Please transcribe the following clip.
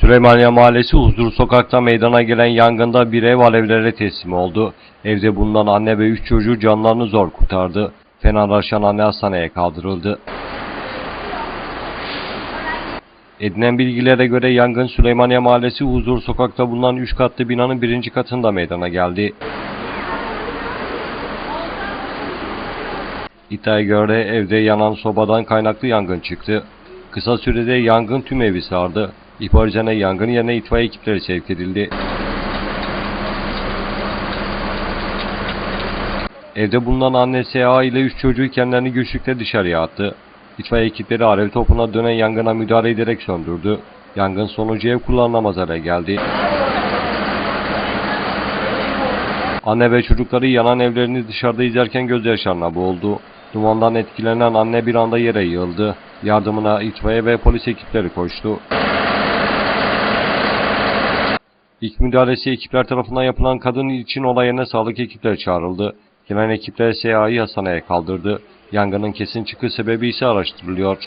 Süleymaniye Mahallesi Huzur Sokak'ta meydana gelen yangında bir ev alevlere teslim oldu. Evde bulunan anne ve üç çocuğu canlarını zor kurtardı. Fenalaşan anne hastaneye kaldırıldı. Edinen bilgilere göre yangın Süleymaniye Mahallesi Huzur Sokak'ta bulunan 3 katlı binanın birinci katında meydana geldi. İddiaya göre evde yanan sobadan kaynaklı yangın çıktı. Kısa sürede yangın tüm evi sardı. İhbar üzerine yangın yerine itfaiye ekipleri sevk edildi. Evde bulunan anne S.A. ile üç çocuğu kendilerini güçlükle dışarıya attı. İtfaiye ekipleri alev topuna dönen yangına müdahale ederek söndürdü. Yangın sonucu ev kullanılamaz hale geldi. Anne ve çocukları yanan evlerini dışarıda izlerken gözyaşlarına boğuldu. Dumandan etkilenen anne bir anda yere yığıldı. Yardımına itfaiye ve polis ekipleri koştu. İlk müdahalesi ekipler tarafından yapılan kadın için olay yerine sağlık ekipleri çağrıldı. Gelen ekipler SA'yı hastaneye kaldırdı. Yangının kesin çıkış sebebi ise araştırılıyor.